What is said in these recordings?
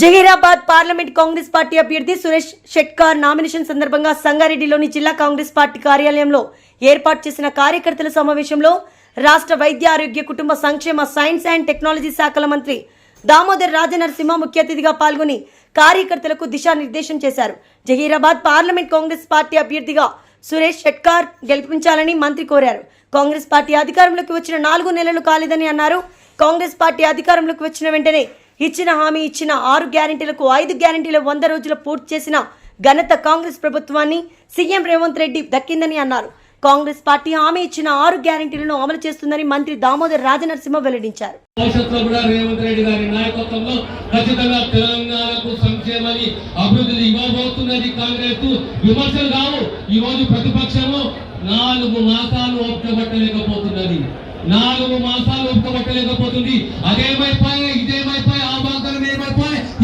Zaheerabad parliament Congress party అభ్యర్థి Suresh Shetkar nomination సందర్భంగా సంగారెడ్డిలోని జిల్లా కాంగ్రెస్ పార్టీ కార్యాలయంలో ఏర్పాటు చేసిన కార్యకర్తల సమావేశంలో రాష్ట్ర వైద్య ఆరోగ్య కుటుంబ సంక్షేమ సైన్స్ అండ్ టెక్నాలజీ శాఖల మంత్రి దామోదర్ రాజనరసింహ ముఖ్య అతిథిగా పాల్గొని కార్యకర్తలకు దిశానిర్దేశం చేశారు. జహీరాబాద్ పార్లమెంట్ కాంగ్రెస్ పార్టీ అభ్యర్థిగా సురేష్ షెట్కార్ గెలిపించాలని మంత్రి కోరారు. కాంగ్రెస్ పార్టీ అధికారంలోకి వచ్చిన నాలుగు నెలలు కాలేదని అన్నారు. కాంగ్రెస్ పార్టీ అధికారంలోకి వచ్చిన వెంటనే ఇచ్చిన హామీ ఇచ్చిన ఆరు గ్యారంటీలకు ఐదు గ్యారెంటీలు వంద రోజులు పూర్తి చేసిన ఘనత కాంగ్రెస్ ప్రభుత్వాన్ని సీఎం రేవంత్ రెడ్డి దక్కిందని అన్నారు. కాంగ్రెస్ పార్టీ హామీ ఇచ్చిన ఆరు గ్యారంటీలను అమలు చేస్తుందని మంత్రి దామోదర్ రాజనరసింహ వెల్లడించారు. రేవంత్ రెడ్డి గారి నాయకత్వంలో ఖచ్చితంగా తెలంగాణకు సంక్షేమాన్ని అభివృద్ధిని ఇవ్వబోతున్నది కాంగ్రెస్. విమర్శలు కావు. ఈ రోజు ప్రతిపక్షము నాలుగు మాసాలు ఒప్పుకోబట్టలేకపోతున్నది. నాలుగు మాసాలు ఒప్పుకోబట్టలేకపోతుంది. అదేమైపోయి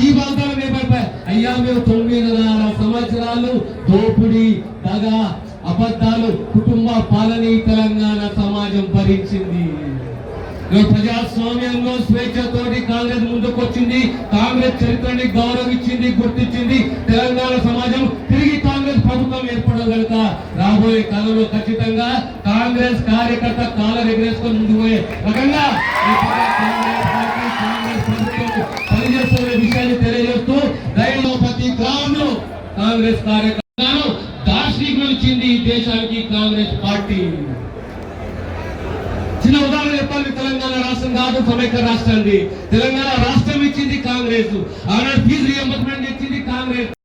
ఈ వాగ్దానం ఏమైపోయి అయ్యా మేము తొమ్మిదిన్నర సంవత్సరాలు దోపిడీ దగ అబద్ధాలు కుటుంబ పాలన తెలంగాణ సమాజం భరించింది. ప్రజాస్వామ్యంలో స్వేచ్ఛతోటి కాంగ్రెస్ ముందుకొచ్చింది కాంగ్రెస్ చరిత్రని గౌరవించింది గుర్తించింది తెలంగాణ సమాజం. తిరిగి కాంగ్రెస్ ప్రభుత్వం ఏర్పడడం కనుక రాబోయే కాలంలో ఖచ్చితంగా కాంగ్రెస్ కార్యకర్త కాలం ఎగరేసుకొని ముందుకు పోయే రకంగా పనిచేస్తున్న విషయాన్ని తెలియజేస్తూ రైల్లో ప్రతి గ్రామంలో కాంగ్రెస్ కార్యకర్తలను దార్శనికులు ఈ దేశానికి కాంగ్రెస్ పార్టీ. చిన్న ఉదాహరణ చెప్పాలి తెలంగాణ రాష్ట్రం కాదు సమైక్య రాష్ట్రాన్ని తెలంగాణ రాష్ట్రం ఇచ్చింది కాంగ్రెస్. ఆనాడు ఫీజు రియంబర్స్మెంట్ ఇచ్చింది కాంగ్రెస్.